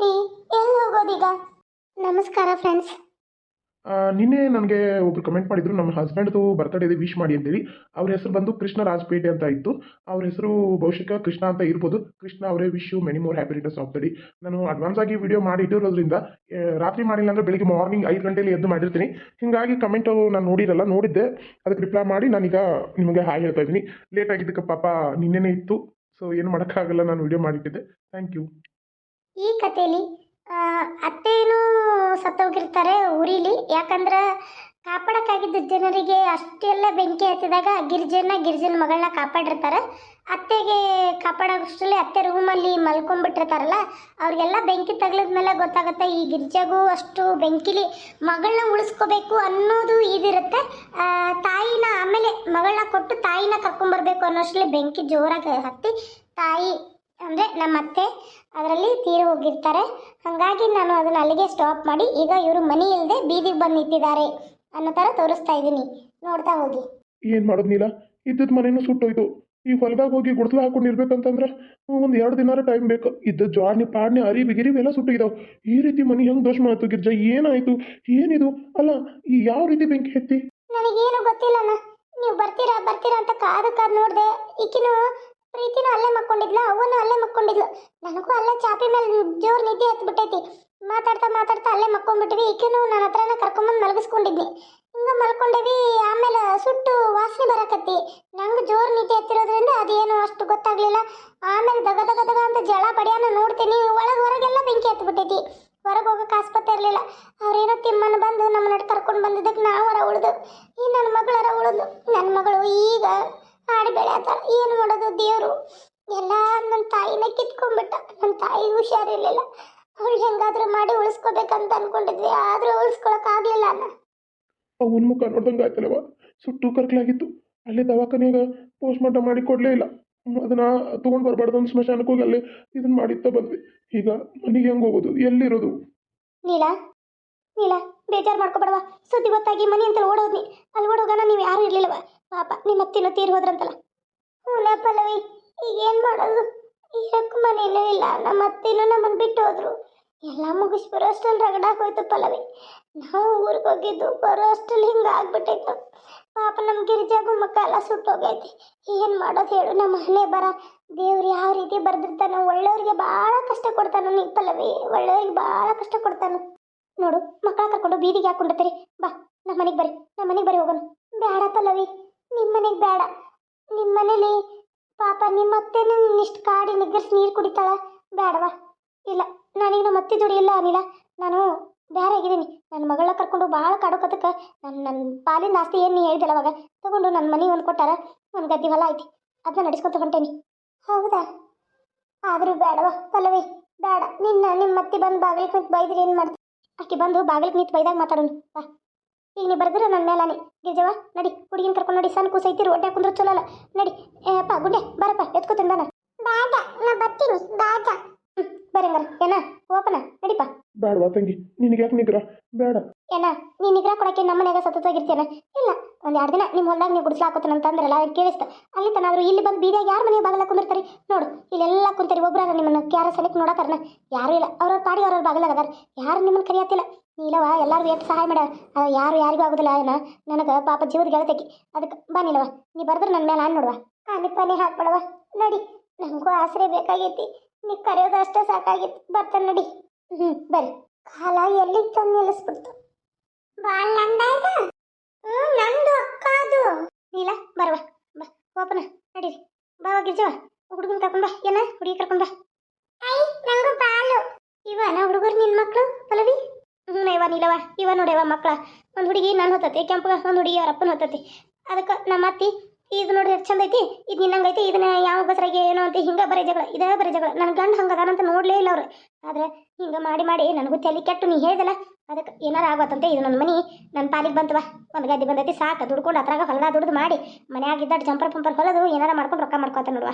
ಹೋಗೋದೀಗ ನಮಸ್ಕಾರ ಫ್ರೆಂಡ್ಸ್ ನಿನ್ನೆ ನನಗೆ ಒಬ್ರು ಕಮೆಂಟ್ ಮಾಡಿದ್ರು, ನಮ್ಮ ಹಸ್ಬೆಂಡ್ದು ಬರ್ತಡೇ ವಿಶ್ ಮಾಡಿ ಅಂತೇಳಿ. ಅವ್ರ ಹೆಸರು ಬಂದು ಕೃಷ್ಣ ರಾಜಪೇಟೆ ಅಂತ ಇತ್ತು. ಅವ್ರ ಹೆಸರು ಬಹುಶಃ ಕೃಷ್ಣ ಅಂತ ಇರ್ಬೋದು. ಕೃಷ್ಣ ಅವರೇ wish you many more happy returns of the day ನಾನು ಅಡ್ವಾನ್ಸ್ ಆಗಿ ವಿಡಿಯೋ ಮಾಡಿ ಇಟ್ಟಿರೋದ್ರಿಂದ ರಾತ್ರಿ ಮಾಡಿಲ್ಲ ಅಂದರೆ ಬೆಳಿಗ್ಗೆ ಮಾರ್ನಿಂಗ್ ಐದು ಗಂಟೆಯಲ್ಲಿ ಎದ್ದು ಮಾಡಿರ್ತೀನಿ. ಹೀಗಾಗಿ ಕಮೆಂಟು ನಾನು ನೋಡಿರಲ್ಲ, ನೋಡಿದ್ದೆ. ಅದಕ್ಕೆ ರಿಪ್ಲೈ ಮಾಡಿ, ನಾನೀಗ ನಿಮಗೆ ಹಾಯ್ ಹೇಳ್ತಾ ಇದ್ದೀನಿ. ಲೇಟ್ ಆಗಿದ್ದಕ್ಕೆ ಪಾಪ ನಿನ್ನೆನೇ ಇತ್ತು. ಸೊ ಏನು ಮಾಡೋಕ್ಕಾಗಲ್ಲ, ನಾನು ವಿಡಿಯೋ ಮಾಡಿಟ್ಟಿದ್ದೆ. ಥ್ಯಾಂಕ್ ಯು ಈ ಕಥೆಲಿ ಅತ್ತೆಯೂ ಸತ್ತೋಗಿರ್ತಾರೆ ಉರಿಲಿ ಯಾಕಂದ್ರೆ ಕಾಪಾಡಕ್ಕಾಗಿದ್ದ ಜನರಿಗೆ ಅಷ್ಟೆಲ್ಲ ಬೆಂಕಿ ಹತ್ತಿದಾಗ ಗಿರ್ಜನ ಗಿರ್ಜನ ಮಗಳನ್ನ ಕಾಪಾಡಿರ್ತಾರೆ. ಅತ್ತೆಗೆ ಕಾಪಾಡೋಷ್ಟರಲ್ಲಿ ಅತ್ತೆ ರೂಮಲ್ಲಿ ಮಲ್ಕೊಂಡ್ಬಿಟ್ಟಿರ್ತಾರಲ್ಲ, ಅವ್ರಿಗೆಲ್ಲ ಬೆಂಕಿ ತಗ್ಲದ ಮೇಲೆ ಗೊತ್ತಾಗುತ್ತೆ ಈ ಗಿರ್ಜಾಗೂ ಅಷ್ಟು ಬೆಂಕಿಲಿ ಮಗಳನ್ನ ಉಳಿಸ್ಕೋಬೇಕು ಅನ್ನೋದು ಇದಿರುತ್ತೆ. ತಾಯಿನ ಆಮೇಲೆ ಮಗಳನ್ನ ಕೊಟ್ಟು ತಾಯಿನ ಕರ್ಕೊಂಬರ್ಬೇಕು ಅನ್ನೋಷ್ಟರಲ್ಲಿ ಬೆಂಕಿ ಜೋರಾಗಿ ಹತ್ತಿ ತಾಯಿ ಅಂದರೆ ನಮ್ಮ ಅತ್ತೆ ಅದರಲ್ಲಿ ತೀರಿ ಹೋಗಿರ್ತಾರೆ. ಹಾಗಾಗಿ ನಾನು ಅದನ್ನು ಅಲ್ಲಿಗೆ ಸ್ಟಾಪ್ ಮಾಡಿ ಈಗ ಇವರು ಮನಿ ಇಲ್ಲದೆ ಬೀದಿಗೆ ಬಂದು ನಿಂತಿದ್ದಾರೆ ಅನ್ನೋ ಥರ ತೋರಿಸ್ತಾ ಇದ್ದೀನಿ. ನೋಡ್ತಾ ಹೋಗಿ. ಏನು ಮಾಡೋದು ನೀಲ? ಇದ್ದದ ಮನೇನು ಸುಟ್ಟೋಯ್ತು. ಈ ಹೊಲದಾಗ ಹೋಗಿ ಗುಡ್ಸ್ಲ ಹಾಕೊಂಡಿರ್ಬೇಕಂತಂದ್ರೆ ಒಂದು ಎರಡು ದಿನಾರ ಟೈಮ್ ಬೇಕು. ಇದ್ದ ಜಾಡ್ನಿ ಪಾಡ್ನಿ ಅರಿ ಬಿಗಿರಿ ಎಲ್ಲ ಸುಟ್ಟಿದಾವೆ. ಈ ರೀತಿ ಮನಿ ಹೆಂಗೆ ದೋಷ ಮಾಡ್ತು ಗಿರ್ಜಾ? ಏನಾಯ್ತು? ಏನಿದು? ಅಲ್ಲ ಈ ಯಾವ ರೀತಿ ಬೆಂಕಿ ಹತ್ತಿ? ನನಗೇನು ಗೊತ್ತಿಲ್ಲಣ್ಣ. ನೀವು ಬರ್ತೀರಾ ಬರ್ತೀರಾ ಅಂತ ಕಾದು ಕಾದು ನೋಡಿದೆ. ಈಕಿನು ಪ್ರೀತಿನೂ ಅಲ್ಲೇ ಮಕ್ಕೊಂಡಿದ್ಲ, ಅವನು ಅಲ್ಲೇ ಮಕ್ಕೊಂಡಿದ್ಲು. ನನಗೂ ಅಲ್ಲೇ ಚಾಪಿ ಮೇಲೆ ಜೋರ್ ನಿದ್ದೆ ಹತ್ಬಿಟ್ಟೈತಿ. ಮಾತಾಡ್ತಾ ಮಾತಾಡ್ತಾ ಅಲ್ಲೇ ಮಕ್ಕೊಂಡ್ಬಿಟ್ಟಿವಿ ಈಕೆನೂ ನನ್ನ ಹತ್ರನ ಕರ್ಕೊಂಬಂದು ಮಲಗಿಸ್ಕೊಂಡಿದ್ನಿ. ಹಿಂಗ ಮಲ್ಕೊಂಡೇವಿ, ಆಮೇಲೆ ಸುಟ್ಟು ವಾಸನೆ ಬರಕತ್ತಿ. ನಂಗೆ ಜೋರ್ ನಿದ್ದೆ ಹತ್ತಿರೋದ್ರಿಂದ ಅದೇನು ಅಷ್ಟು ಗೊತ್ತಾಗ್ಲಿಲ್ಲ. ಆಮೇಲೆ ದಗ ದಗ ದಗ ಅಂತ ಜಳ ಬಡಿಯನ ನೋಡ್ತೀನಿ. ಒಳಗೆ ಹೊರಗೆಲ್ಲ ಬೆಂಕಿ ಹತ್ಬಿಟ್ಟೈತಿ. ಹೊರಗೆ ಹೋಗಕ್ಕೆ ಆಸ್ಪತ್ರೆ ಇರಲಿಲ್ಲ. ಅವ್ರೇನೋ ತಿಮ್ಮನ ಬಂದು ನಮ್ಮ ನಡ್ ಕರ್ಕೊಂಡು ಬಂದಿದ್ದಕ್ಕೆ ನಾವು ಹೊರ ಉಳಿದು, ಈ ನನ್ನ ಮಗಳರ ಉಳಿದು ನನ್ನ ಮಗಳು ಈಗ ಹಾಡಿ ಬೆಳೆಯತ್ತಾರ ಏನು ಮಾಡೋದು ದೇವರು? ಎಲ್ಲ ನನ್ನ ತಾಯಿನ ಕಿತ್ಕೊಂಡ್ಬಿಟ್ಟ ನನ್ನ ತಾಯಿ ಹುಷಾರಿರ್ಲಿಲ್ಲ. ಅವಳು ಹೆಂಗಾದ್ರೂ ಮಾಡಿ ಉಳಿಸ್ಕೋಬೇಕಂತ ಅನ್ಕೊಂಡಿದ್ವಿ ಆದ್ರೂ ಉಳಿಸ್ಕೊಳಕ್ ಆಗ್ಲಿಲ್ಲ ಅಣ್ಣ ಅವನ ಮುಖ ನೋಡ್ದಂಗೆ ಆಯ್ತಲ್ಲವ? ಸುಟ್ಟು ಕರ್ಕಲಾಗಿತ್ತು ಅಲ್ಲೇ ದವಾಖಾನೆಯಾಗ ಪೋಸ್ಟ್ ಮಾರ್ಟಮ್ ಮಾಡಿ ಕೊಡಲೇ ಇಲ್ಲ. ಅದನ್ನ ತೊಗೊಂಡು ಬರಬಾರ್ದು ಅಂತ ಸ್ಮಶಾನಕ್ಕೆ ಹೋಗಿ ಅಲ್ಲೇ ಇದನ್ನ ಮಾಡಿತ್ತ ಬಂದ್ವಿ. ಈಗ ಮನೆಗೆ ಹೆಂಗೆ ಹೋಗೋದು? ಎಲ್ಲಿರೋದು? ನೀಲ ನೀಲ, ಬೇಜಾರು ಮಾಡ್ಕೊಬೇಡವ ಸುದ್ದಿ ಗೊತ್ತಾಗಿ ಮನೆ ಅಂತ ಓಡೋದ್ನಿ. ಅಲ್ಲಿ ಓಡೋಗಣ ನೀವು ಯಾರು ಇರ್ಲಿಲ್ಲವ ಪಾಪ, ನಿಮ್ಮ ಅತ್ತಿನೂ ತೀರ್ ಹೋದ್ರಂತಲ್ಲ ಹ್ಞೂ ಪಲ್ಲವಿ ಈಗ ಏನು ಮಾಡೋದು? ಇರಕ್ಕೂ ಮನೇನೂ ಇಲ್ಲ. ನಮ್ಮ ಅತ್ತಿನೂ ನಮ್ಮನ್ನು ಬಿಟ್ಟು ಹೋದ್ರು. ಎಲ್ಲ ಮುಗಿಸಿ ಬರೋ ಅಷ್ಟಲ್ಲಿ ರಗಡಾಕ್ ಹೋಯ್ತು ಪಲ್ಲವಿ ನಾವು ಊರಿಗೆ ಹೋಗಿದ್ದು ಬರೋ ಅಷ್ಟಲ್ಲಿ ಹಿಂಗೆ ಆಗ್ಬಿಟ್ಟೈತು ಪಾಪ ನಮ್ಮ ಗಿರಿಜಾಗು ಮಕ್ಕ ಎಲ್ಲ ಸುಟ್ಟೋಗೈತಿ ಏನು ಮಾಡೋದು ಹೇಳು? ನಮ್ಮ ಮನೆ ಬರ. ದೇವ್ರು ಯಾವ ರೀತಿ ಬರ್ದಿರ್ತಾನೋ, ಒಳ್ಳೆಯವ್ರಿಗೆ ಭಾಳ ಕಷ್ಟ ಕೊಡ್ತಾನೋ ನೀ ಪಲ್ಲವಿ ಒಳ್ಳೆಯವ್ರಿಗೆ ಭಾಳ ಕಷ್ಟ ಕೊಡ್ತಾನೋ. ನೋಡು, ಮಕ್ಕಳ ಕರ್ಕೊಂಡು ಬೀದಿಗೆ ಹಾಕೊಂಡಿರ್ತೀರಿ ಬಾ ನಮ್ಮ ಮನೆಗೆ ಬರ್ರಿ ನಮ್ಮ ಮನೆಗೆ ಬರ್ರಿ ಹೋಗೋಣ. ಬೇಡ ಪಲ್ಲವಿ ನಿಮ್ಮ ಮನೆಗೆ ಬೇಡ ನಿಮ್ಮ ಮನೇಲಿ ಪಾಪ ನಿಮ್ಮ ಅತ್ತೆನೂ ಇಷ್ಟು ಕಾಡಿ ನಿಗ್ಗರ್ಸಿ ನೀರು ಕುಡಿತಾಳ? ಬೇಡವಾ ಇಲ್ಲ, ನಾನೀಗ ನಮ್ಮ ಅತ್ತೆ ಜೋಡಿ ಇಲ್ಲ ಅನಿಲ. ನಾನು ಬೇರೆ ಆಗಿದ್ದೀನಿ. ನನ್ನ ಮಗಳನ್ನ ಕರ್ಕೊಂಡು ಭಾಳ ಕಾಡೋಕತ್ತಕ್ಕೆ. ನನ್ನ ನನ್ನ ಪಾಲಿನ ಆಸ್ತಿ ಏನು ನೀ ಹೇಳಿದಲ್ಲ ಅವಾಗ? ತಗೊಂಡು ನನ್ನ ಮನೆ ಒಂದು ಕೊಟ್ಟಾರ? ಒಂದು ಗದ್ದೆ ಹೊಲ ಐತಿ. ಅದನ್ನ ನಡೆಸ್ಕೊತ ಹೊಂಟೇನಿ. ಹೌದಾ? ಆದರೂ ಬೇಡವಾ ಪಲ್ಲವಿ? ಬೇಡ ನಿನ್ನ ನಿಮ್ಮ ಅತ್ತೆ ಬಂದು ಬಾಗಿಲಿಗೆ ಕುಂತು ಬೈದ್ರೆ ಏನು ಮಾಡ್ತೀನಿ ಆಕೆ ಬಂದು ಬಾಗಿಲಿಗೆ ನಿಂತು ಬೈದಾಗ ಮಾತಾಡೋನು. ಬಾ. ಈಗ ನೀವು ಬರೆದ್ರೆ ನನ್ನ ಮೇಲಾನೆ. ಗಿರ್ಜವ ನಡಿ ಹುಡುಗಿನ ಕರ್ಕೊಂಡು ನೋಡಿ ಸಣ್ಣ ಕೂಸೈತಿ ಒಟ್ಟೆ ಕುಂದ್ರೆ ಚಲೋ ಅಲ್ಲ. ನಡಿ. ಏಪ್ಪ ಗುಂಡೆ ಬರಪ್ಪ ಎತ್ಕೋತೀನಿ ಬಾನ ಬೇಡ ನಾ ಬರ್ತೀನಿ ಬೇಡ ಬರ್ರಿ ಏನ ಓಪನ? ಬೇಡವಾ ತಂಗಿ? ನಿನಗೆ ಯಾಕೆ ನಿಗ್ರ ಬೇಡ. ಏನ ನೀ ನಿಗ್ರಹ ಕೊಡಕ್ಕೆ ನಮ್ಮ ಮನ್ಯಾಗ ಸತತವಾಗಿರ್ತೀಯನ? ಇಲ್ಲ, ಒಂದ್ ಎರಡು ದಿನ ನಿಮ್ಮ ಹೊಲ್ದಾಗ ನೀವು ಗುಡಿಸ್ಲಾಕೋತನ ಅಂತಂದ್ರಲ್ಲ ಕೇಳಿಸ್ತ. ಅಲ್ಲಿ ತನಾದ್ರು ಇಲ್ಲಿ ಬಂದು ಬೀದಿಯಾಗ ಯಾರ ಮನೆಯ ಬಾಗಲ ಕುಂದಿರ್ತಾರೆ? ನೋಡು, ಇಲ್ಲೆಲ್ಲ ಕುಂತಾರಿ ಒಬ್ರ ನಿಮ್ಮನ್ನ ಕ್ಯಾರ ಸಲಕ್ಕೆ ನೋಡಕರ್ನ. ಯಾರು ಇಲ್ಲ. ಅವ್ರವ್ರ ಪಾಡಿಗೆ ಅವ್ರವ್ರ ಬಾಗಲ ಅದಾರ ಯಾರು ನಿಮ್ಮನ್ನ ಕರಿಯತ್ತಿಲ್ಲ. ನೀಲವ ಎಲ್ಲಾರು ಎಷ್ಟು ಸಹಾಯ ಮಾಡ ಯಾರು ಯಾರಿಗೂ ಆಗುದಿಲ್ಲ, ಏನ? ನನಗೆ ಪಾಪ ಜೀವದ ಗೆಳತಕ್ಕಿ ಅದಕ್ಕೆ ಬಾ ನೀಲವ ನೀ ಬರ್ದ್ರೆ ನನ್ನ ಮೇಲೆ ನಾನು ನೋಡುವ. ಅಲ್ಲಿ ಪನಿ ಹಾಕ್ಬಿಡವ ನಡಿ ನನಗೂ ಆಸರೆ ಬೇಕಾಗೈತಿ. ನೀ ಕರೆಯೋದು ಅಷ್ಟೇ ಸಾಕಾಗಿತ್ತು ಬರ್ತಾನೆ ನಡಿ. ಹ್ಞೂ ಕಾಲ ಎಲ್ಲಿಗೆ ತಂದು ನಿಲ್ಲಿಸ್ಬಿಡ್ತು? ಬಾ ನಂದಾಯ್ತ ಹ್ಞೂ ನಂದು ಅಕ್ಕ ಅದು. ನೀಲ, ಬರವ. ಬಾ, ಓಪನ. ನಡೀರಿ. ಬಾ ಗಿರ್ಜವ ಹುಡುಗನ ಕರ್ಕೊಂಡ್ ಬಾ. ಏನ, ಹುಡುಗಿ ಕರ್ಕೊಂಡ್ ಬಾ. ಐ ನಂಗೂ ಬಾಲು. ಇವ, ನಾ ಹುಡುಗರು ನಿನ್ನ ಮಕ್ಕಳು ಪಲ್ಲವಿ? ಹ್ಞೂ ಇವ ನೀಲವ ಇವ ನೋಡ್ಯವ ಮಕ್ಕಳ ಒಂದು ಹುಡುಗಿ ನಾನು ಹೊತ್ತತಿ, ಕೆಂಪಗ ಒಂದು ಹುಡುಗಿ ಅವ್ರ ಅಪ್ಪನ ಹೊತ್ತತಿ. ಅದಕ್ಕೆ ನಮ್ಮ ಅತ್ತಿ ಇದು ನೋಡ್ರಿ ಎಷ್ಟು ಚಂದ ಐತಿ. ಇದು ನಿನ್ನಂಗೈತಿ ಇದನ್ನ ಯಾವ ಬಸರಾಗಿ ಏನೋ ಅಂತ ಹಿಂಗೆ ಬರೀ ಜಗಳ, ಇದೇ ಬರೀ ಜಗಳ. ನನ್ನ ಗಂಡ ಅದಾನಂತ ನೋಡಲೇ ಇಲ್ಲ ಅವ್ರು. ಆದ್ರೆ ಹಿಂಗೆ ಮಾಡಿ ಮಾಡಿ ನನಗೂ ತಲೆ ಕೆಟ್ಟು, ನೀ ಹೇಳ್ದಲ್ಲ, ಅದಕ್ಕೆ ಏನಾರ ಆಗತ್ತಂತೆ ಇದು ನನ್ನ ಮನೆ ನನ್ನ ಪಾಲಿಗೆ ಬಂತವ ಒಂದು ಗದ್ದೆ ಬಂದೈತಿ, ಸಾಕು, ದುಡ್ಕೊಂಡು ಅದ್ರಾಗ ಹೊಲದಾಗ ದುಡ್ದು ಮಾಡಿ, ಮನ್ಯಾಗ ಇದ್ದ ಜಂಪರ್ ಪಂಪರ್ ಹೊಲದು, ಏನಾರ ಮಾಡ್ಕೊಂಡು ರೊಕ್ಕ ಮಾಡ್ಕೊತ ನೋಡುವ.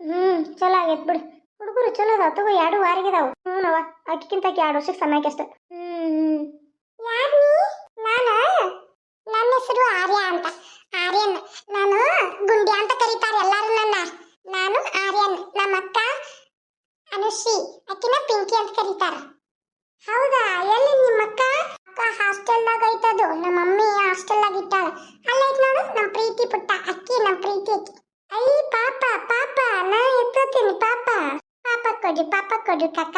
ಹ್ಞೂ ಚಲೋ ಆಗೈತೆ ಬಿಡು. ಹುಡುಗರು ಚಲೋ ಅದಾವ ತಗೋ, ಎರಡು ವಾರಿಗಿದಾವು ಹ್ಞೂ ನವ ಅಕ್ಕಿಂತ ಅಕ್ಕಿ ಎರಡು ವರ್ಷಕ್ಕೆ ಸಣ್ಣ ಅಷ್ಟು. ಹ್ಞೂ ನಾನು? ನನ್ನ ಹೆಸರು ಆರ್ಯ ಅಂತ. ಆರ್ಯನ್. ನಾನು ಗುಂಡಿ ಅಂತ ಕರೀತಾರೆ ಎಲ್ಲರೂ ನನ್ನ. ನಾನು ಆರ್ಯನ್. ನಮ್ಮ ಅಕ್ಕ ಅನುಶ್ರೀ. ಅಕ್ಕಿನ ಪಿಂಕಿ ಅಂತ ಕರೀತಾರ. ಹೌದಾ? ಎಲ್ಲಿ ನಿಮ್ಮ ಅಕ್ಕ ಅಕ್ಕ ಹಾಸ್ಟೆಲ್ದಾಗ ಐತದು. ನಮ್ಮ ಮಮ್ಮಿ ಹಾಸ್ಟೆಲ್ದಾಗ ಇಟ್ಟಾಳ. ಅಲ್ಲೈತ್ ನೋಡು ನಮ್ಮ ಪ್ರೀತಿ ಪುಟ್ಟ ಅಕ್ಕಿ ನಮ್ಮ ಪ್ರೀತಿ ಅಕ್ಕಿ. ಐ ಪಾಪ ಪಾಪ. ನಾ ಎತ್ತೋತೀನಿ, ಪಾಪ. ಪಾಪ ಕೊಡಿ ಪಾಪ ಕೊಡಿ ಕಕ್ಕ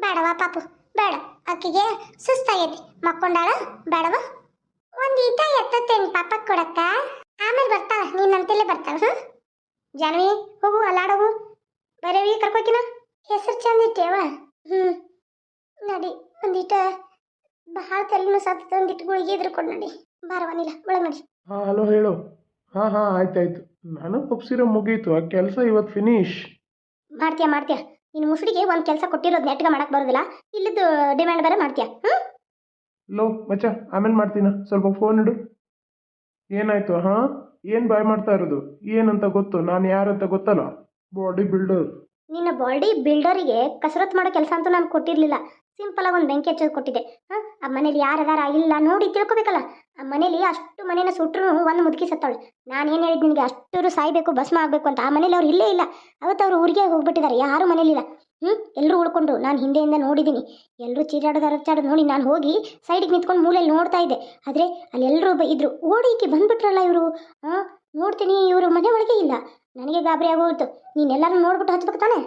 ಬೇಡವಾ ಪಾಪು? ಬೇಡ. ಅಕ್ಕಿಗೆ ಸುಸ್ತಾಗೈತಿ. ಮಕ್ಕೊಂಡಾಳ? ಬೇಡವಾ? ಒಂದು ಈತ ಎತ್ತತ್ತೇನೆ ಪಾಪ ಕೊಡಕ್ಕ. ಆಮೇಲೆ ಬರ್ತಾಳ ನೀನಂತಲೇ ಬರ್ತಾಳ ಹ್ಞೂ ಜಾನ್ವಿ ಹೋಗು ಅಲ್ಲಾಡೋಗು ಬರೇವಿ ಕರ್ಕೋಕಿನ? ಹೆಸರು ಚಂದ ಇಟ್ಟೇವ ಹ್ಞೂ ನಡಿ ಒಂದಿಟ ಬಹಳ ತಲೆನೂ ಸತ್ತ ಒಂದಿಟ್ಟು ಗುಳಿಗೆ ಇದ್ರ ಕೊಡು ನಡಿ ಬಾರವನಿಲ್ಲ ಒಳಗೆ ನಡಿ. ಹಾಂ ಹಲೋ ಹೇಳು. ಹಾಂ ಹಾಂ ಆಯ್ತಾಯ್ತು. ನಾನು ಒಪ್ಸಿರೋ ಮುಗೀತು ಆ ಕೆಲಸ ಇವತ್ತು ಫಿನಿಶ್ ಮಾಡ್ತೀಯ ಮಾಡ್ತೀಯ. ನಿನ್ನ ಮುಸುಡಿಗೆ ಒಂದು ಕೆಲಸ ಕೊಟ್ಟಿರೋದು ನೆಟ್ಗೆ ಮಾಡಕ್ಕೆ ಬರೋದಿಲ್ಲ ಇಲ್ಲದ್ದು ಡಿಮ್ಯಾಂಡ್ ಬೇರೆ ಮಾಡ್ತೀಯ ಹ್ಞೂ ಲೋ, ಮಚ್ಚ, ಆಮೇಲೆ ಮಾಡ್ತೀನ? ಸ್ವಲ್ಪ ಫೋನ್ ಇಡು. ಏನಾಯ್ತು? ಹಾಂ? ಏನು ಬಾಯ್ ಮಾಡ್ತಾ ಇರೋದು? ಏನಂತ ಗೊತ್ತು? ನಾನು ಯಾರಂತ ಗೊತ್ತಲ್ಲ? ಬಾಡಿ ಬಿಲ್ಡರ್ ನಿನ್ನ ಬಾಡಿ ಬಿಲ್ಡರಿಗೆ ಕಸರತ್ತು ಮಾಡೋ ಕೆಲಸ ಅಂತೂ ನಾನು ಕೊಟ್ಟಿರಲಿಲ್ಲ. ಸಿಂಪಲ್ ಆಗಿ ಒಂದು ಬೆಂಕಿ ಹಚ್ಚೋದು ಕೊಟ್ಟಿದ್ದೆ. ಹಾಂ? ಆ ಮನೇಲಿ ಯಾರದಾರ ಇಲ್ಲ ನೋಡಿ ತಿಳ್ಕೊಬೇಕಲ್ಲ. ಆ ಮನೇಲಿ ಅಷ್ಟು ಮನೇನ ಸುಟ್ಟರು ಒಂದು ಮುದುಕಿ ಸತ್ತಾಳೆ ನಾನು ಏನು ಹೇಳಿದ್ ನಿನಗೆ ಅಷ್ಟರು ಸಾಯ್ಬೇಕು, ಭಸ್ಮ ಆಗಬೇಕು ಅಂತ ಆ ಮನೇಲಿ ಅವ್ರು ಇಲ್ಲೇ ಇಲ್ಲ. ಅವತ್ತು ಅವ್ರು ಊರಿಗೆ ಹೋಗ್ಬಿಟ್ಟಿದ್ದಾರೆ. ಯಾರೂ ಮನೇಲಿಲ್ಲ. ಹ್ಞೂ ಎಲ್ಲರೂ ಉಳ್ಕೊಂಡ್ರು ನಾನು ಹಿಂದೆಯಿಂದ ನೋಡಿದ್ದೀನಿ ಎಲ್ಲರೂ ಚೀರಾಡೋದು ಅರಚಾಡೋದು ನೋಡಿ ನಾನು ಹೋಗಿ ಸೈಡಿಗೆ ನಿಂತ್ಕೊಂಡು ಮೂಲೆಯಲ್ಲಿ ನೋಡ್ತಾ ಇದ್ದೆ. ಆದರೆ ಅಲ್ಲೆಲ್ಲರೂ ಇದ್ದರು ಇದ್ರು. ಓಡಿಕೆ ಬಂದ್ಬಿಟ್ರಲ್ಲ ಇವರು? ಹಾಂ ನೋಡ್ತೀನಿ ಇವರು ಮನೆ ಒಳಗೆ ಇಲ್ಲ. ನನಗೆ ಗಾಬರಿ ಆಗೋಯ್ತು. ನೀನೆಲ್ಲರೂ ನೋಡ್ಬಿಟ್ಟು ಹಚ್ಬೇಕು ತಾನೆ?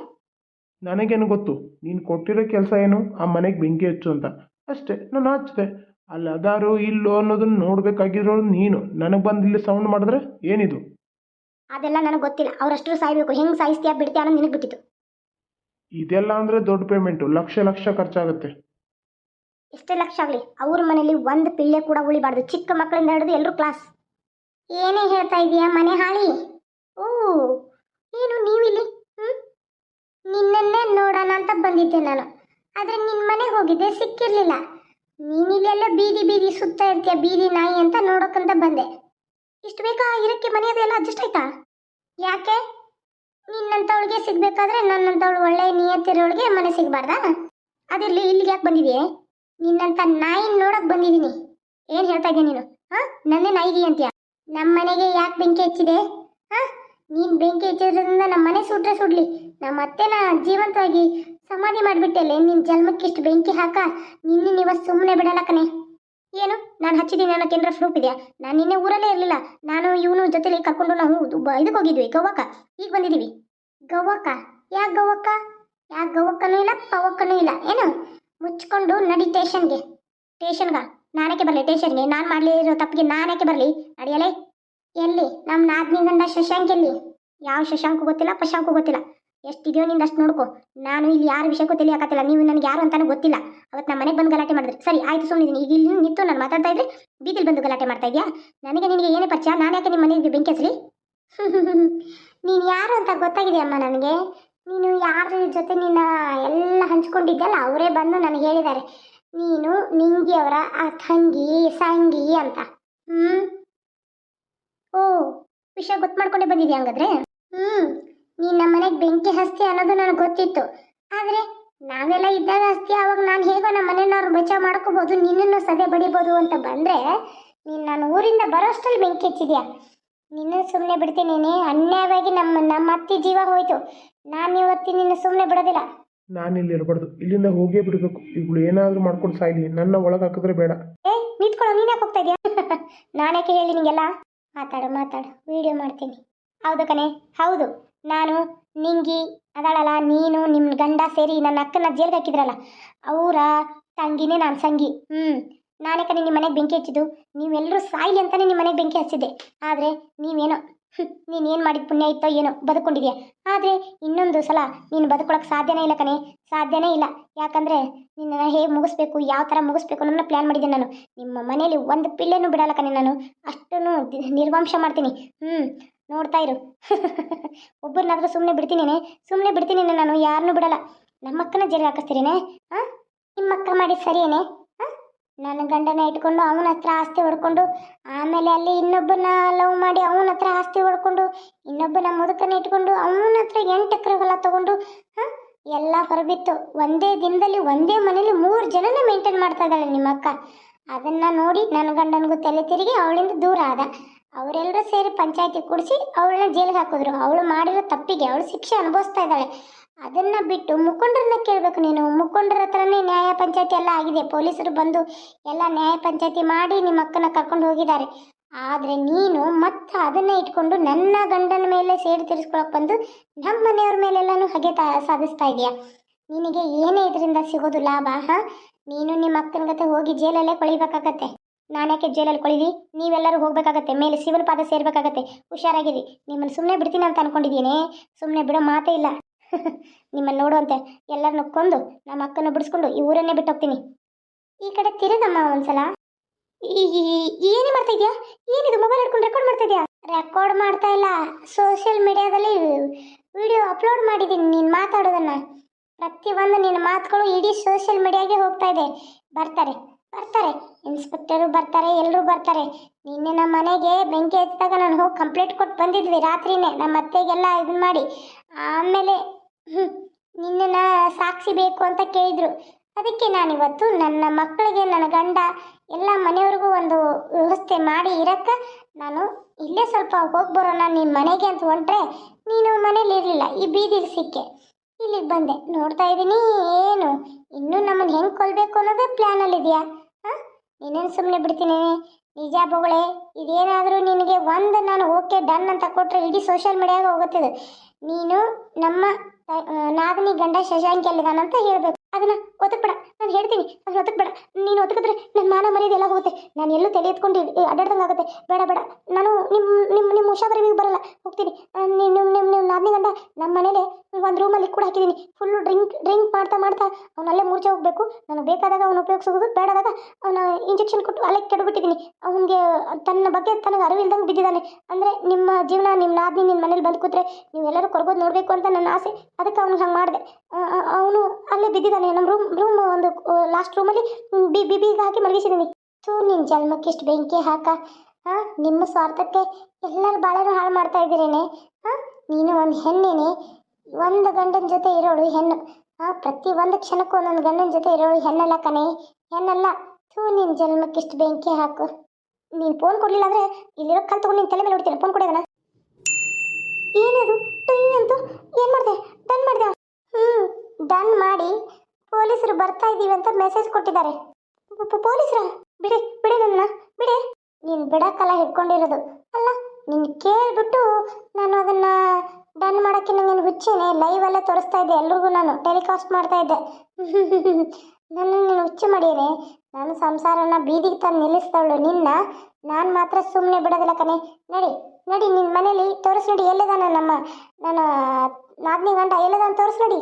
ನನಗೇನು ಗೊತ್ತು? ನೀನು ಕೊಟ್ಟಿರೋ ಕೆಲಸ ಏನು? ಆ ಮನೆಗೆ ಬೆಂಕಿ ಹಚ್ಚು ಅಂತ. ಅಷ್ಟೇ. ನಾನು ಹಚ್ಚಿದೆ ಅಲ್ಲಿ ಅದಾರು ಇಲ್ಲೋ ಅನ್ನೋದನ್ನ ನೋಡಬೇಕಾಗಿರೋದು ನೀನು. ನನಗೆ ಬಂದು ಇಲ್ಲಿ ಸೌಂಡ್ ಮಾಡಿದ್ರೆ ಏನಿದು? ಅದೆಲ್ಲ ನನಗೆ ಗೊತ್ತಿಲ್ಲ. ಅವ್ರಷ್ಟು ಸಾಯ್ಬೇಕು. ಹೆಂಗೆ ಸಾಯಿಸ್ತೀಯಾ ಬಿಡ್ತೀಯ ಅನ್ನೋದು ನಿನಗೆ ಬಿಟ್ಟಿತ್ತು ಇದೆಲ್ಲ ಅಂದ್ರೆ ದೊಡ್ಡ ಪೇಮೆಂಟು ಲಕ್ಷ ಲಕ್ಷ ಖರ್ಚಾಗುತ್ತೆ. ಎಷ್ಟೇ ಲಕ್ಷ ಆಗಲಿ, ಅವ್ರ ಮನೇಲಿ ಒಂದು ಪಿಳ್ಳೆ ಕೂಡ ಉಳಿಬಾರ್ದು. ಚಿಕ್ಕ ಮಕ್ಕಳಿಂದ ಹಿಡಿದು ಎಲ್ಲರೂ ಕ್ಲಾಸ್ ಏನೇ ಹೇಳ್ತಾ ಇದೀಯಾ ಮನೆ ಹಾಳಿ? ಓ, ಏನು ನೀವಿಲ್ಲಿ? ನಿನ್ನನ್ನೇ ನೋಡೋಣ ಅಂತ ಬಂದಿದ್ದೆ ನಾನು. ಆದರೆ ನಿನ್ನ ಮನೆಗೆ ಹೋಗಿದ್ದೆ, ಸಿಕ್ಕಿರಲಿಲ್ಲ. ನೀನಿಲ್ಲೆಲ್ಲ ಬೀದಿ ಬೀದಿ ಸುತ್ತ ಇರ್ತೀಯ, ಬೀದಿ ನಾಯಿ ಅಂತ ನೋಡೋಕ್ಕಂತ ಬಂದೆ. ಇಷ್ಟು ಬೇಕಾ ಇರಕ್ಕೆ ಮನೆ ಅದೆಲ್ಲ ಅಡ್ಜಸ್ಟ್ ಆಯ್ತಾ? ಯಾಕೆ? ನಿನ್ನಂಥವಳಿಗೆ ಸಿಗ್ಬೇಕಾದ್ರೆ ನನ್ನಂಥವಳು ಒಳ್ಳೆ ನಿಯತ್ತಿರೋಳಿಗೆ ಮನೆ ಸಿಗಬಾರ್ದಾ? ಅದಿರಲಿ, ಇಲ್ಲಿಗೆ ಯಾಕೆ ಬಂದಿದೆಯೇ? ನಿನ್ನಂತ ನಾಯಿ ನೋಡಕ್ ಬಂದಿದ್ದೀನಿ. ಏನ್ ಹೇಳ್ತಾ ಇದ್ದೀನಿ ನೀನು? ಹಾ? ನನ್ನೇ ನಾಯಿಗೆ ಅಂತೀಯ? ನಮ್ಮ ಮನೆಗೆ ಯಾಕೆ ಬೆಂಕಿ ಹಚ್ಚಿದೆ? ಹಾ? ನೀನ್ ಬೆಂಕಿ ಹಚ್ಚಿದ್ರಿಂದ ನಮ್ಮ ಮನೆ ಸುಟ್ರೆ ಸುಡ್ಲಿ. ನಮ್ಮ ಅತ್ತೆನ ಜೀವಂತವಾಗಿ ಸಮಾಧಿ ಮಾಡಿಬಿಟ್ಟೆಲೆ, ನಿನ್ ಜನ್ಮಕ್ಕಿಷ್ಟು ಬೆಂಕಿ ಹಾಕ ನಿನ್ನ ನೀವ ಸುಮ್ಮನೆ ಬಿಡಲ್ಲ ಕಣೆ. ಏನು? ನಾನು ಹಚ್ಚಿದ್ದೀನಿ ಅನ್ನೋ ಕೇಂದ್ರ ಪ್ರೂಫ್ ಇದೆಯಾ? ನಾನು ನಿನ್ನೆ ಊರಲ್ಲೇ ಇರಲಿಲ್ಲ. ನಾನು ಇವನು ಜೊತೆಲಿ ಕರ್ಕೊಂಡು ನಾವು ಇದಕ್ಕೆ ಹೋಗಿದ್ವಿ ಗವ್ವಕ್ಕ ಈಗ ಬಂದಿದ್ದೀವಿ. ಗವಕ ಯಾಕೆ ಗವ್ವಕ್ಕ ಯಾಕೆ ಗವಕ್ಕನೂ ಇಲ್ಲ, ಪವಕ್ಕನೂ ಇಲ್ಲ. ಏನು? ಮುಚ್ಕೊಂಡು ನಡಿ ಟೇಷನ್ಗೆ ಸ್ಟೇಷನ್ಗ? ನಾನಕ್ಕೆ ಬರಲಿ, ಸ್ಟೇಷನ್ಗೆ. ನಾನು ಮಾಡಲಿರೋ ತಪ್ಪಿಗೆ ನಾನಕ್ಕೆ ಬರಲಿ. ನಡಿಯಲೇ? ಎಲ್ಲಿ? ನಮ್ಮ ನಾದ್ನಿ ಗಂಡ ಶಶಾಂಕ್ ಎಲ್ಲಿ? ಯಾವ ಶಶಾಂಕು ಗೊತ್ತಿಲ್ಲ, ಪಶಾಂಕು ಗೊತ್ತಿಲ್ಲ. ಎಷ್ಟಿದೆಯೋ ನಿಂದ ಅಷ್ಟು ನೋಡ್ಕೊ. ನಾನು ಇಲ್ಲಿ ಯಾರ ವಿಷಯಕ್ಕೂ ತಿಳಿಯಾಕತ್ತಿಲ್ಲ. ನೀವು ನನಗೆ ಯಾರು ಅಂತಾನೂ ಗೊತ್ತಿಲ್ಲ. ಅವತ್ತು ನಮ್ಮ ಮನೆಗೆ ಬಂದು ಗಲಾಟೆ ಮಾಡಿದ್ರಿ. ಸರಿ, ಆಯ್ತು ಸುಮ್ಮನಿದ್ದೀನಿ ಈಗ ಇಲ್ಲಿ ನಿಂತು ನಾನು ಮಾತಾಡ್ತಾ ಇದ್ರೆ ಬೀದಿಲಿ ಬಂದು ಗಲಾಟೆ ಮಾಡ್ತಾ ಇದೆಯಾ? ನನಗೆ ನಿನಗೆ ಏನೇ ಪರಿಚಯ? ನಾನು ಯಾಕೆ ನಿಮ್ಮ ಮನೆಗೆ ಬೆಂಕಿ ಹಚ್ಚಲಿ? ನೀನು ಯಾರು ಅಂತ ಗೊತ್ತಾಗಿದೆ ಅಮ್ಮ ನನಗೆ. ನೀನು ಯಾರ ಜೊತೆ ನಿನ್ನ ಎಲ್ಲ ಹಂಚ್ಕೊಂಡಿದ್ದಲ್ಲ ಅವರೇ ಬಂದು ನನಗೆ ಹೇಳಿದ್ದಾರೆ ನೀನು ನಿಂಗಿಯವರ ಆ ತಂಗಿ, ಸಂಗಿ ಅಂತ. ಹ್ಞೂ ಓ, ವಿಷಯ ಗೊತ್ತು ಮಾಡ್ಕೊಂಡೇ ಬಂದಿದ್ಯಾ ಹಂಗಾದ್ರೆ? ಹ್ಮ್? ನೀನ್ ನಮ್ಮ ಮನೆಗೆ ಬೆಂಕಿ ಹಸ್ತಿ ಅನ್ನೋದು ನನಗೆ ಗೊತ್ತಿತ್ತು. ಆದ್ರೆ ನಾವೆಲ್ಲ ಇದ್ದಾಗ ಹಸ್ತಿ ಅವಾಗ ನಾನು ಹೇಗೋ ನಮ್ಮ ಮನೆಯವ್ರು ಬಚಾವ್ ಮಾಡ್ಕೋಬಹುದು ನಿನ್ನನ್ನು ಸದೆ ಬಡಿಬೋದು ಅಂತ ಬಂದ್ರೆ ನೀನು ನಾನು ಊರಿಂದ ಬರೋಷ್ಟರಲ್ಲಿ ಬೆಂಕಿ ಹಚ್ಚಿದ್ಯಾ? ನಿನ್ನ ಸುಮ್ಮನೆ ಬಿಡ್ತೀನಿ ಅನ್ಯಾಯವಾಗಿ ನಮ್ಮ ನಮ್ಮ ಅತ್ತಿ ಜೀವ ಹೋಯ್ತು. ನಾನು ಇವತ್ತಿ ನಿನ್ನ ಸುಮ್ಮನೆ ಬಿಡೋದಿಲ್ಲ. ನಾನು ಇಲ್ಲಿ ಇರಬಾರ್ದು. ಇಲ್ಲಿಂದ ಹೋಗೇ ಬಿಡಬೇಕು. ಇವಳು ಏನಾದರೂ ಮಾಡ್ಕೊಂಡು ಸಾಯ್ಲಿ. ನನ್ನ ಒಳಗೆ ಹಾಕಿದ್ರೆ ಬೇಡ. ಏ ನಿಂತ್ಕೊಳ್ಳೋ ನೀನ್ ಯಾಕೆ ಹೋಗ್ತಾ ಇದೆಯಾ? ನಾನೇಕೆ ಹೇಳಿ ನಿಂಗೆಲ್ಲ? ಮಾತಾಡು ಮಾತಾಡು. ವಿಡಿಯೋ ಮಾಡ್ತೀನಿ. ಹೌದು ಕಣೆ. ಹೌದು. ನಾನು, ನಿಂಗಿ, ಅದಾಳಲ್ಲ, ನೀನು ನಿಮ್ಮ ಗಂಡ ಸೇರಿ ನನ್ನ ಅಕ್ಕನ ಜೇಲ್ಗೆ ಹಾಕಿದ್ರಲ್ಲ, ಅವರ ತಂಗಿನೇ ನಾನು ಸಂಗಿ. ಹ್ಞೂ ನಾನೇ ಕಣೆ ನಿಮ್ಮ ಮನೆಗೆ ಬೆಂಕಿ ಹಚ್ಚಿದ್ದು. ನೀವೆಲ್ಲರೂ ಸಾಯ್ಲಿ ಅಂತಲೇ ನಿಮ್ಮ ಮನೆಗೆ ಬೆಂಕಿ ಹಚ್ಚಿದ್ದೆ. ಆದರೆ ನೀವೇನೋ ನೀನು ಏನು ಮಾಡಿದ ಪುಣ್ಯ ಇತ್ತೋ ಏನೋ ಬದುಕೊಂಡಿದ್ಯಾ? ಆದರೆ ಇನ್ನೊಂದು ಸಲ ನೀನು ಬದುಕೊಳಕ್ಕೆ ಸಾಧ್ಯನೇ ಇಲ್ಲ ಕಣೆ, ಸಾಧ್ಯನೇ ಇಲ್ಲ. ಯಾಕಂದರೆ ನಿನ್ನನ್ನು ಹೇಗೆ ಮುಗಿಸ್ಬೇಕು, ಯಾವ ಥರ ಮುಗಿಸ್ಬೇಕು ಅನ್ನೋದನ್ನ ಪ್ಲ್ಯಾನ್ ಮಾಡಿದ್ದೆ ನಾನು. ನಿಮ್ಮ ಮನೇಲಿ ಒಂದು ಪಿಲ್ಲೆನೂ ಬಿಡಲ್ಲ ಕಣೆ ನಾನು. ಅಷ್ಟನ್ನು ನಿರ್ವಂಶ ಮಾಡ್ತೀನಿ. ಹ್ಞೂ ನೋಡ್ತಾ ಇರು. ಒಬ್ಬರನ್ನಾದ್ರೂ ಸುಮ್ಮನೆ ಬಿಡ್ತೀನಿ ಸುಮ್ಮನೆ ಬಿಡ್ತೀನಿ ನಾನು ಯಾರನ್ನೂ ಬಿಡಲ್ಲ. ನಮ್ಮಕ್ಕನ ಜೈಲಿಗೆ ಹಾಕಿಸ್ತೀರೇನೆ? ಹಾಂ? ನಿಮ್ಮಕ್ಕ ಮಾಡಿ ಸರಿಯೇನೆ? ಹಾಂ? ನನ್ನ ಗಂಡನ ಇಟ್ಕೊಂಡು ಅವನ ಹತ್ರ ಆಸ್ತಿ ಹೊಡ್ಕೊಂಡು, ಆಮೇಲೆ ಅಲ್ಲಿ ಇನ್ನೊಬ್ಬನ ಲವ್ ಮಾಡಿ ಅವನ ಹತ್ರ ಆಸ್ತಿ ಹೊಡ್ಕೊಂಡು, ಇನ್ನೊಬ್ಬನ ಮುದುಕನ ಇಟ್ಕೊಂಡು, ಅವನ ಹತ್ರ ಎಂಟು ಎಕರೆ ಹೊಲ ತಗೊಂಡು, ಹಾಂ? ಎಲ್ಲ ಹೊರಬಿತ್ತು. ಒಂದೇ ದಿನದಲ್ಲಿ, ಒಂದೇ ಮನೇಲಿ ಮೂರು ಜನನೇ ಮೇಂಟೈನ್ ಮಾಡ್ತಾ ಇದ್ದಾಳೆ ನಿಮ್ಮ ಅಕ್ಕ ಅದನ್ನ ನೋಡಿ ನನ್ನ ಗಂಡನಿಗೂ ತಲೆ ತಿರುಗಿ ಅವಳಿಂದ ದೂರ ಆದ. ಅವರೆಲ್ಲರೂ ಸೇರಿ ಪಂಚಾಯತಿ ಕೂಡಿಸಿ ಅವಳನ್ನ ಜೈಲಿಗೆ ಹಾಕಿದ್ರು. ಅವಳು ಮಾಡಿರೋ ತಪ್ಪಿಗೆ ಅವಳು ಶಿಕ್ಷೆ ಅನುಭವಿಸ್ತಾ ಇದ್ದಾಳೆ. ಅದನ್ನ ಬಿಟ್ಟು ಮುಖಂಡರನ್ನ ಕೇಳಬೇಕು ನೀನು. ಮುಖಂಡರ ಹತ್ರನೇ ನ್ಯಾಯ ಪಂಚಾಯತಿ ಎಲ್ಲ ಆಗಿದೆ. ಪೊಲೀಸರು ಬಂದು ಎಲ್ಲ ನ್ಯಾಯ ಪಂಚಾಯತಿ ಮಾಡಿ ನಿಮ್ಮ ಅಕ್ಕನ ಕರ್ಕೊಂಡು ಹೋಗಿದ್ದಾರೆ. ಆದರೆ ನೀನು ಮತ್ತೆ ಅದನ್ನೇ ಇಟ್ಕೊಂಡು ನನ್ನ ಗಂಡನ ಮೇಲೆ ಸೇಡು ತೀರಿಸ್ಕೊಳಕ್ ಬಂದು ನಮ್ಮ ಮನೆಯವ್ರ ಮೇಲೆಲ್ಲಾನು ಹಾಗೆ ತಾ, ಸಾಧಿಸ್ತಾ ಇದೆಯಾ? ನಿನಗೆ ಏನೇ ಇದರಿಂದ ಸಿಗೋದು ಲಾಭ ನೀನು ನಿಮ್ಮ ಅಕ್ಕನ ಜೊತೆ ಹೋಗಿ ಜೈಲಲ್ಲೇ ಕೊಳಿಬೇಕಾಗತ್ತೆ. ನಾನ್ಯಾಕೆ ಜೈಲಲ್ಲಿ ಕೊಳಿದಿ ನೀವೆಲ್ಲರೂ ಹೋಗಬೇಕಾಗತ್ತೆ, ಮೇಲೆ ಶಿವನ ಪಾದ ಸೇರ್ಬೇಕಾಗತ್ತೆ. ಹುಷಾರಾಗಿರಿ. ನಿಮ್ಮನ್ನು ಸುಮ್ಮನೆ ಬಿಡ್ತೀನಿ ಅಂತ ಅನ್ಕೊಂಡಿದ್ದೀನಿ ಸುಮ್ಮನೆ ಬಿಡೋ ಮಾತೇ ಇಲ್ಲ. ನಿಮ್ಮನ್ನು ನೋಡುವಂತೆ ಎಲ್ಲರನ್ನು ಕೊಂದು ನಮ್ಮ ಅಕ್ಕನ ಬಿಡಿಸ್ಕೊಂಡು ಈ ಊರನ್ನೇ ಬಿಟ್ಟು ಹೋಗ್ತೀನಿ ಈ ಕಡೆ ತಿರುಗಮ್ಮ ಒಂದ್ಸಲ. ಏನೇ ಮಾಡ್ತಾ ಇದೆಯಾ? ಏನಿದು? ಮೊಬೈಲ್ ಹಿಡ್ಕೊಂಡು ರೆಕಾರ್ಡ್ ಮಾಡ್ತಾ ಇದೆಯಾ? ರೆಕಾರ್ಡ್ ಮಾಡ್ತಾ ಇಲ್ಲ. ಸೋಷಿಯಲ್ ಮೀಡಿಯಾದಲ್ಲಿ ವಿಡಿಯೋ ಅಪ್ಲೋಡ್ ಮಾಡಿದ್ದೀನಿ ನೀನು ಮಾತಾಡೋದನ್ನ. ಪ್ರತಿಯೊಂದು ನಿನ್ನ ಮಾತುಗಳು ಇಡೀ ಸೋಷಿಯಲ್ ಮೀಡಿಯಾಗೆ ಹೋಗ್ತಾ ಇದೆ. ಬರ್ತಾರೆ. ಬರ್ತಾರೆ. ಇನ್ಸ್ಪೆಕ್ಟರು ಬರ್ತಾರೆ ಎಲ್ಲರೂ ಬರ್ತಾರೆ. ನಿನ್ನೆ ನಮ್ಮ ಮನೆಗೆ ಬೆಂಕಿ ಹಚ್ಚಿದಾಗ ನಾನು ಹೋಗಿ ಕಂಪ್ಲೇಂಟ್ ಕೊಟ್ಟು ಬಂದಿದ್ವಿ ರಾತ್ರಿನೇ. ನಮ್ಮ ಅತ್ತೆಗೆಲ್ಲ ಇದನ್ನ ಮಾಡಿ. ಆಮೇಲೆ ಹ್ಞೂ ಸಾಕ್ಷಿ ಬೇಕು ಅಂತ ಕೇಳಿದರು. ಅದಕ್ಕೆ ನಾನಿವತ್ತು ನನ್ನ ಮಕ್ಕಳಿಗೆ, ನನ್ನ ಗಂಡ, ಎಲ್ಲ ಮನೆಯವ್ರಿಗೂ ಒಂದು ವ್ಯವಸ್ಥೆ ಮಾಡಿ ಇರಕ್ಕೆ. ನಾನು ಇಲ್ಲೇ ಸ್ವಲ್ಪ ಹೋಗ್ಬರೋಣ ನಿನ್ನ ಮನೆಗೆ ಅಂತ ಹೊಂಟ್ರೆ ನೀನು ಮನೇಲಿ ಇರಲಿಲ್ಲ. ಈ ಬೀದಿಗೆ ಸಿಕ್ಕೆ. ಇಲ್ಲಿಗೆ ಬಂದೆ. ನೋಡ್ತಾ ಇದ್ದೀನಿ ಏನು? ಇನ್ನೂ ನಮ್ಮನ್ನು ಹೆಂಗೆ ಕೊಲ್ಲಬೇಕು ಅನ್ನೋದೇ ಪ್ಲ್ಯಾನಲ್ಲಿದೆಯಾ ನೀನೇನು ಸುಮ್ಮನೆ ಬಿಡ್ತೀನಿ? ನಿಜ ಬೊಗಳೆ ಇದೇನಾದರೂ ನಿನಗೆ ಒಂದು ನಾನು ಓಕೆ ಡನ್ ಅಂತ ಕೊಟ್ಟರೆ ಇಡೀ ಸೋಷಿಯಲ್ ಮೀಡಿಯಾಗ ಹೋಗುತ್ತಿದ್ದು ನೀನು ನಮ್ಮ ನಾದಿನಿ ಗಂಡ ಶಶಾಂಕ್ ಹೇಳಬೇಕು. ಹೇಳ್ಬೇಕು ಅದನ್ನ ಒತ್ತಕ್ಬೇಡ ನಾನು ಹೇಳ್ತೀನಿ, ಅದನ್ನ ಒದಕ್ಬೇಡ ನೀನು ಒದಕಿದ್ರೆ ನನ್ನ ಮಾನ ಮರ್ಯಾದೆ ಎಲ್ಲ ಹೋಗುತ್ತೆ. ನಾನು ಎಲ್ಲೂ ತಲೆ ಎತ್ಕೊಂಡು ಅಡ್ಡಾಡ್ದಂಗೆ ಆಗುತ್ತೆ. ಬೇಡ ಬೇಡ. ನಾನು ನಿಮ್ಮ ನಿಮ್ಮ ನಿಮ್ಮ ಉಷಾಬರಿವಿಗೆ ಬರಲ್ಲ. ಹೋಗ್ತೀನಿ. ನಿಮ್ಮ ನಿಮ್ಮ ನಿಮ್ಮ ಗಂಡ ನಮ್ಮ ಮನೇಲೆ ಒಂದು ರೂಮಲ್ಲಿ ಕೂಡ ಹಾಕಿದ್ದೀನಿ ಫುಲ್ಲು ಡ್ರಿಂಕ್ ಡ್ರಿಂಕ್ ಮಾಡ್ತಾ ಮಾಡ್ತಾ ಅವನಲ್ಲೇ ಮೂರ್ಛೆ ಹೋಗಬೇಕು. ನಾನು ಬೇಕಾದಾಗ ಅವನು ಉಪಯೋಗಿಸೋದು. ಬೇಡದಾಗ ಅವನ ಇಂಜೆಕ್ಷನ್ ಕೊಟ್ಟು ಅಲ್ಲೇ ಕೆಡಬಿಟ್ಟಿದ್ದೀನಿ ಅವನಿಗೆ ತನ್ನ ಬಗ್ಗೆ ತನಗೆ ಅರಿವಿಲ್ದಂಗೆ ಬಿದ್ದಿದ್ದಾನೆ. ಅಂದರೆ ನಿಮ್ಮ ಜೀವನ ನಿಮ್ಮ ನಾದಿನಿ ನಿಮ್ಮ ಮನೇಲಿ ಬಂದು ಕೂತ್ರೆ ನೀವೆಲ್ಲರೂ ಕೊರ್ಬೋದು ನೋಡಬೇಕು ಅಂತ ನನ್ನ ಆಸೆ. ಅದಕ್ಕೆ ಅವ್ನಿಗೆ ಹಂಗೆ ಮಾಡಿದೆ. ಅವನು ಅಲ್ಲೇ ಬಿದ್ದಿದ್ದಾನೆ. ನಮ್ಮ ರೂಮ್ ರೂಮ್ ಒಂದು ಲಾಸ್ಟ್ ರೂಮಲ್ಲಿ ಬಿ ಬಿ, ಬೀಗ ಹಾಕಿ ಮಲಗಿಸಿದ್ದೀನಿ ಥೂ ನಿನ್ನ ಜನ್ಮಕ್ಕೆ ಇಷ್ಟು ಬೆಂಕಿ ಹಾಕ. ಹಾಂ ನಿಮ್ಮ ಸ್ವಾರ್ಥಕ್ಕೆ ಎಲ್ಲರ ಬಾಳೆನೂ ಹಾಳು ಮಾಡ್ತಾ ಇದ್ದೀರೇನೆ. ಹಾಂ ನೀನು ಒಂದು ಹೆಣ್ಣೇನೆ. ಒಂದು ಗಂಡನ ಜೊತೆ ಇರೋಳು ಹೆಣ್ಣು. ಹಾಂ ಪ್ರತಿ ಒಂದು ಕ್ಷಣಕ್ಕೂ ಒಂದೊಂದು ಗಂಡನ ಜೊತೆ ಇರೋಳು ಹೆಣ್ಣಲ್ಲ ಕಣೆ. ಹೆಣ್ಣಲ್ಲ. ಥೂ ನಿನ್ನ ಜನ್ಮಕ್ಕೆ ಇಷ್ಟು ಬೆಂಕಿ ಹಾಕು. ನೀನು ಫೋನ್ ಕೊಡಲಿಲ್ಲ ಅಂದರೆ ಇಲ್ಲಿರೋ ಕಲ್ ತಗೊಂಡು ನಿನ್ನ ತಲೆ ಮೇಲೆ ಹೊಡಿತೀನಿ. ಫೋನ್ ಕೊಡೋದನ ಏನದು? ಟೈ ಅಂತು. ಏನು ಮಾಡಿದೆ? ಡನ್ ಮಾಡಿದೆ? ಹ್ಞೂ ಡನ್ ಮಾಡಿ ಪೊಲೀಸರು ಬರ್ತಾ ಇದ್ದೀವಿ ಅಂತ ಮೆಸೇಜ್ ಕೊಟ್ಟಿದ್ದಾರೆ. ಪೊಲೀಸರ, ಬಿಡಿ ಬಿಡಿ ನನ್ನ ಬಿಡಿ. ನೀನು ಬಿಡಕ್ಕಲ್ಲ ಹಿಡ್ಕೊಂಡಿರೋದು. ಅಲ್ಲ, ನೀನು ಕೇಳ್ಬಿಟ್ಟು ನಾನು ಅದನ್ನ ಡನ್ ಮಾಡೋಕ್ಕೆ ನಂಗೆ ಹುಚ್ಚೇನೆ ಲೈವಲ್ಲೇ ತೋರಿಸ್ತಾ ಇದ್ದೆ ಎಲ್ರಿಗೂ ನಾನು ಟೆಲಿಕಾಸ್ಟ್ ಮಾಡ್ತಾ ಇದ್ದೆ. ನನ್ನ ನೀನು ಹುಚ್ಚು ಮಾಡಿದ್ರೆ ನಾನು ಸಂಸಾರನ ಬೀದಿಗೆ ತಂದು ನಿಲ್ಲಿಸ್ತಾವಳು ನಿನ್ನ. ನಾನು ಮಾತ್ರ ಸುಮ್ಮನೆ ಬಿಡೋದಿಲ್ಲ ಕಣೆ. ನಡಿ ನಡಿ ನಿನ್ನ ಮನೇಲಿ ತೋರಿಸ್ ನಡಿ, ಎಲ್ಲಿದಾನ ನಮ್ಮ, ನನ್ನ ನಾದ್ನಿ ಗಂಡ ಎಲ್ಲದನ್ನು ತೋರಿಸ್ ನೋಡಿ.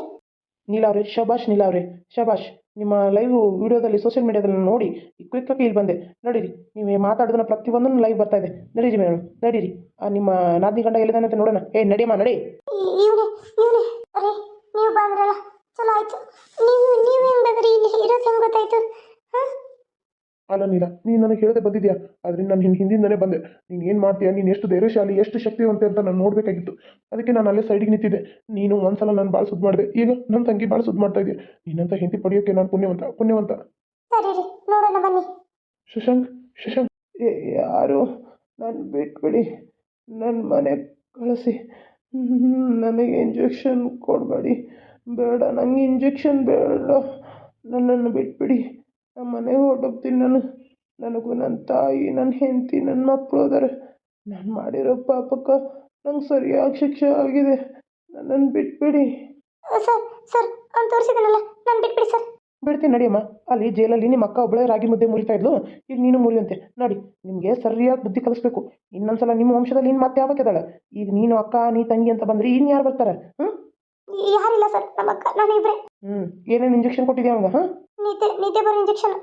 ನೀಲಾವ್ರೆ ಶಬಾಷ್ ನೀಲಾವ್ರೆ ಶಬಾಷ್ ನಿಮ್ಮ ಲೈವ್ ವಿಡಿಯೋದಲ್ಲಿ ಸೋಷಿಯಲ್ ಮೀಡಿಯಾದಲ್ಲಿ ನೋಡಿ ಕ್ವಿಕ್ ಆಗಿ ಇಲ್ಲಿ ಬಂದೆ. ನಡೀರಿ ನೀವು ಮಾತಾಡೋದನ್ನ ಪ್ರತಿಯೊಂದನ್ನು ಲೈವ್ ಬರ್ತಾ ಇದೆ. ನಡೀರಿ ಮೇಡಮ್ ನಡೀರಿ. ಆ ನಿಮ್ಮ ನಾದಿನಿ ಗಂಡ ಎಲ್ಲಿದ್ದಾನೆ ಅಂತ ನೋಡೋಣ. ಏ ನಡಿಯಮ್ಮ ನಡಿ. ಅರೆ ನೀವು ಬಂದ್ರಲ್ಲ. ಚಲೋ ಆಯ್ತು. ನೀವು ನೀವೇನು ಬಂದ್ರಿ? ಇಲ್ಲಿ ಇರೋದು ಹೆಂಗೆ ಗೊತ್ತಾಯ್ತು? ಹಾಂ? ಅಲ್ಲ ನೀಲ ನೀನು ನನಗೆ ಹೇಳದೆ ಬಂದಿದ್ಯಾ? ಆದರೆ ನಾನು ನಿನ್ನ ಹಿಂದಿಂದನೇ ಬಂದೆ. ನೀನು ಏನು ಮಾಡ್ತೀಯಾ? ನೀನು ಎಷ್ಟು ಧೈರ್ಯಶಾಲಿ ಎಷ್ಟು ಶಕ್ತಿವಂತೆ ಅಂತ ನಾನು ನೋಡಬೇಕಾಗಿತ್ತು. ಅದಕ್ಕೆ ನಾನು ಅಲ್ಲೇ ಸೈಡಿಗೆ ನಿಂತಿದ್ದೆ. ನೀನು ಒಂದ್ಸಲ ನಾನು ಭಾಳ ಸುದ್ದಿ ಮಾಡಿದೆ. ಈಗ ನನ್ನ ತಂಗಿ ಭಾಳ ಸುದ್ದಿ ಮಾಡ್ತಾ ಇದೆಯಾ? ನೀನಂತ ಹೆಂಡತಿ ಪಡೆಯೋಕ್ಕೆ ನಾನು ಪುಣ್ಯವಂತ ಪುಣ್ಯವಂತ. ನೋಡೋಣ ಬನ್ನಿ. ಶಶಾಂಕ್ ಶಶಾಂಕ್. ಏ ಯಾರು? ನಾನು ಬಿಟ್ಬಿಡಿ ನನ್ನ ಮನೆ ಕಳಿಸಿ. ನನಗೆ ಇಂಜೆಕ್ಷನ್ ಕೊಡಬೇಡಿ. ಬೇಡ ನನಗೆ ಇಂಜೆಕ್ಷನ್ ಬೇಡ. ನನ್ನನ್ನು ಬಿಟ್ಬಿಡಿ. ನಮ್ಮ ಮನೆಗೆ ಹೊರಟೋಗ್ತೀನಿ ನಾನು. ನನಗೂ ನನ್ನ ತಾಯಿ ನನ್ನ ಹೆಂಡತಿ ನನ್ನ ಮಕ್ಕಳು ಅದಾರೆ ನಾನು ಮಾಡಿರೋ ಪಾಪಕ್ಕೆ ನಂಗೆ ಸರಿಯಾಗಿ ಶಿಕ್ಷೆ ಆಗಿದೆ. ನನ್ನನ್ನು ಬಿಟ್ಬಿಡಿ. ಸರ್ ಸರ್ ಅವ್ನು ತೋರಿಸಿದನಲ್ಲ ನಾನು ಬಿಟ್ಬಿಡಿ ಸರ್. ಬಿಡ್ತೀನಿ ನಡಿಯಮ್ಮ ಅಲ್ಲಿ ಜೈಲಲ್ಲಿ ನಿಮ್ಮ ಅಕ್ಕ ಒಬ್ಬಳೇ ರಾಗಿ ಮುದ್ದೆ ಮುರಿತಾ ಇದ್ಲು. ಈಗ ನೀನು ಮುರಿಯಂತೆ. ನಡಿ ನಿಮಗೆ ಸರಿಯಾಗಿ ಬುದ್ಧಿ ಕಲಿಸ್ಬೇಕು. ಇನ್ನೊಂದ್ಸಲ ನಿಮ್ಮ ವಂಶದಲ್ಲಿ ಇನ್ನು ಮತ್ತೆ ಯಾವಾಗ ಈಗ ನೀನು ಅಕ್ಕ ನೀ ತಂಗಿ ಅಂತ ಬಂದ್ರೆ ಇನ್ನು ಯಾರು ಬರ್ತಾರೆ? ಹ್ಞೂ ಯಾರಿಲ್ಲ ಸರ್ ನಮ್ಮ ಅಕ್ಕ ನಾನು ಇಬ್ಬರೇ ಹ್ಞೂ ಏನೇನು ಇಂಜೆಕ್ಷನ್ ಕೊಟ್ಟಿದ್ಯಾ ಅವಾಗ ಹಾಂ? ನಿದ್ದೆ ನಿದ್ದೆ ಬರೋ ಇಂಜೆಕ್ಷನ್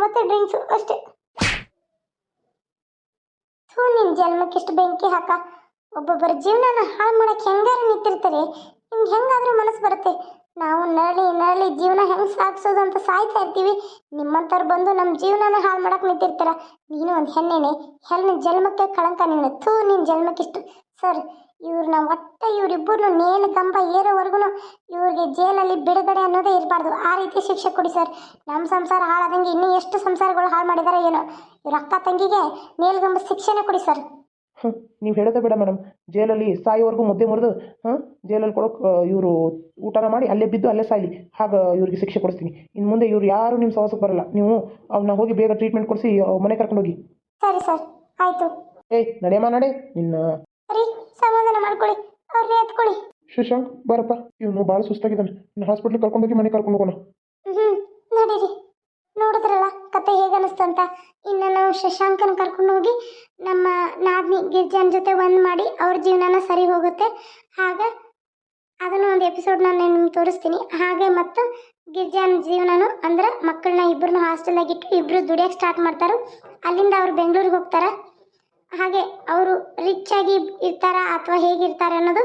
ಮತ್ತೆ ಡ್ರಿಂಕ್ಸ್ ಅಷ್ಟೇ. ಥೂ ನಿನ್ನ ಜನ್ಮಕ್ಕಿಷ್ಟು ಬೆಂಕಿ ಹಾಕ. ಒಬ್ಬೊಬ್ಬರ ಜೀವನನ ಹಾಳು ಮಾಡಕ್ಕೆ ಹೆಂಗಾರು ನಿಂತಿರ್ತಾರೆ? ನಿಮ್ಗೆ ಹೆಂಗಾದ್ರೂ ಮನಸ್ಸು ಬರುತ್ತೆ. ನಾವು ನರಳಿ ನರಳಿ ಜೀವನ ಹೆಂಗೆ ಸಾಗಿಸೋದು ಅಂತ ಸಾಯ್ತಾ ಇರ್ತೀವಿ. ನಿಮ್ಮಂಥವ್ರು ಬಂದು ನಮ್ಮ ಜೀವನನ ಹಾಳು ಮಾಡಕ್ಕೆ ನಿಂತಿರ್ತಾರ. ನೀನು ಒಂದು ಹೆಣ್ಣೆನೆ. ಹೆಣ್ಣಿನ ಜನ್ಮಕ್ಕೆ ಕಳಂಕ ನೀನು ಥೂ ನಿನ್ನ ಜನ್ಮಕ್ಕಿಷ್ಟು ಸರ್ ಇವ್ರನ್ನ ಒಟ್ಟೆ ಇವರಿಬ್ಬರನ್ನು ನೇಣು ಗಂಬ ಏರೋವರೆಗೂ ಇವ್ರಿಗೆ ಜೈಲಲ್ಲಿ ಬಿಡುಗಡೆ ಅನ್ನೋದೇ ಇರಬಾರ್ದು. ಆ ರೀತಿ ಶಿಕ್ಷೆ ಕೊಡಿ ಸರ್. ನಮ್ಮ ಸಂಸಾರ ಹಾಳಾದಂಗೆ ಇನ್ನೂ ಎಷ್ಟು ಸಂಸಾರಗಳು ಹಾಳು ಮಾಡಿದಾರೆ ಏನು. ಇವ್ರ ಅಕ್ಕ ತಂಗಿಗೆ ನೇಲ್ಗಂಬ ಶಿಕ್ಷೆನೇ ಕೊಡಿ ಸರ್. ನೀವು ಹೇಳೋದೇ ಬೇಡ ಮೇಡಮ್. ಜೈಲಲ್ಲಿ ಸಾಯೋವರೆಗೂ ಮುದ್ದೆ ಮುರಿದು ಹಾಂ ಜೈಲಲ್ಲಿ ಕೊಡೋಕೆ ಇವರು ಊಟನ ಮಾಡಿ ಅಲ್ಲೇ ಬಿದ್ದು ಅಲ್ಲೇ ಸಾಯಲಿ. ಹಾಗೆ ಇವ್ರಿಗೆ ಶಿಕ್ಷೆ ಕೊಡಿಸ್ತೀನಿ. ಇನ್ನು ಮುಂದೆ ಇವ್ರು ಯಾರು ನಿಮ್ಮ ಸಹವಾಸಕ್ಕೆ ಬರಲ್ಲ. ನೀವು ಅವ್ನ ಹೋಗಿ ಬೇಗ ಟ್ರೀಟ್ಮೆಂಟ್ ಕೊಡಿಸಿ ಮನೆ ಕರ್ಕೊಂಡೋಗಿ ಸರಿ ಸರ್. ಆಯಿತು. ಏಯ್ ನಡೆಯಮ್ಮ ನಡೆ. ನಿನ್ನ ಸರಿ. ಸಮಾಧಾನ ಮಾಡ್ಕೊಳ್ಳಿ. ಅವ್ರನ್ನ ಎತ್ಕೊಳ್ಳಿ. ಶಶಾಂಕ್ ಬಾರಪ್ಪ. ಇವನು ಭಾಳ ಸುಸ್ತಾಗಿದ್ದಾನೆ. ಇನ್ನು ಕರ್ಕೊಂಡು ಹೋಗಿ ಮನೆ ಕರ್ಕೊಂಡು ಹೋಗೋಣ. ಹ್ಞೂ ನಡೀರಿ. ನೋಡಿದ್ರಲ್ಲ ಕತೆ ಹೇಗೆ ಅನಿಸ್ತು ಅಂತ? ಇನ್ನು ನಾವು ಶಶಾಂಕನ ಕರ್ಕೊಂಡು ಹೋಗಿ ನಮ್ಮ ನಾದ್ನಿ ಗಿರ್ಜಾನ್ ಜೊತೆ ಒಂದು ಮಾಡಿ ಅವ್ರ ಜೀವನನ ಸರಿ ಹೋಗುತ್ತೆ. ಹಾಗೆ ಅದನ್ನು ಒಂದು ಎಪಿಸೋಡ್ ನಾನು ನಿಮ್ಗೆ ತೋರಿಸ್ತೀನಿ. ಹಾಗೆ ಮತ್ತು ಗಿರ್ಜಾನ್ ಜೀವನನು ಅಂದ್ರೆ ಮಕ್ಕಳನ್ನ ಇಬ್ಬರನ್ನ ಹಾಸ್ಟೆಲಾಗಿಟ್ಟು ಇಬ್ಬರು ದುಡಿಯಕ್ಕೆ ಸ್ಟಾರ್ಟ್ ಮಾಡ್ತಾರೆ. ಅಲ್ಲಿಂದ ಅವ್ರು ಬೆಂಗಳೂರಿಗೆ ಹೋಗ್ತಾರೆ. ಹಾಗೆ ಅವರು ರಿಚ್ ಆಗಿ ಇರ್ತಾರ ಅಥವಾ ಹೇಗಿರ್ತಾರೆ ಅನ್ನೋದು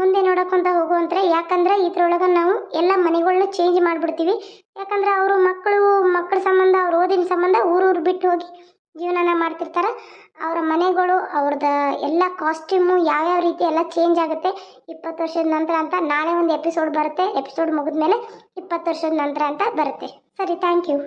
ಮುಂದೆ ನೋಡಕ್ಕಂತ ಹೋಗುವಂತ್ರೆ ಯಾಕಂದ್ರೆ ಇದ್ರೊಳಗೆ ನಾವು ಎಲ್ಲ ಮನೆಗಳನ್ನ ಚೇಂಜ್ ಮಾಡಿಬಿಡ್ತೀವಿ. ಯಾಕಂದ್ರೆ ಅವರು ಮಕ್ಕಳು, ಮಕ್ಕಳ ಸಂಬಂಧ, ಅವ್ರ ಓದಿನ ಸಂಬಂಧ ಊರೂರು ಬಿಟ್ಟು ಹೋಗಿ ಜೀವನನ ಮಾಡ್ತಿರ್ತಾರೆ. ಅವರ ಮನೆಗಳು, ಅವ್ರದ ಎಲ್ಲ ಕಾಸ್ಟ್ಯೂಮು ಯಾವ್ಯಾವ ರೀತಿ ಎಲ್ಲ ಚೇಂಜ್ ಆಗುತ್ತೆ ಇಪ್ಪತ್ತು ವರ್ಷದ ನಂತರ ಅಂತ ನಾಳೆ ಒಂದು ಎಪಿಸೋಡ್ ಬರುತ್ತೆ. ಎಪಿಸೋಡ್ ಮುಗಿದ್ಮೇಲೆ ಇಪ್ಪತ್ತು ವರ್ಷದ ನಂತರ ಅಂತ ಬರುತ್ತೆ. ಸರಿ ಥ್ಯಾಂಕ್ ಯು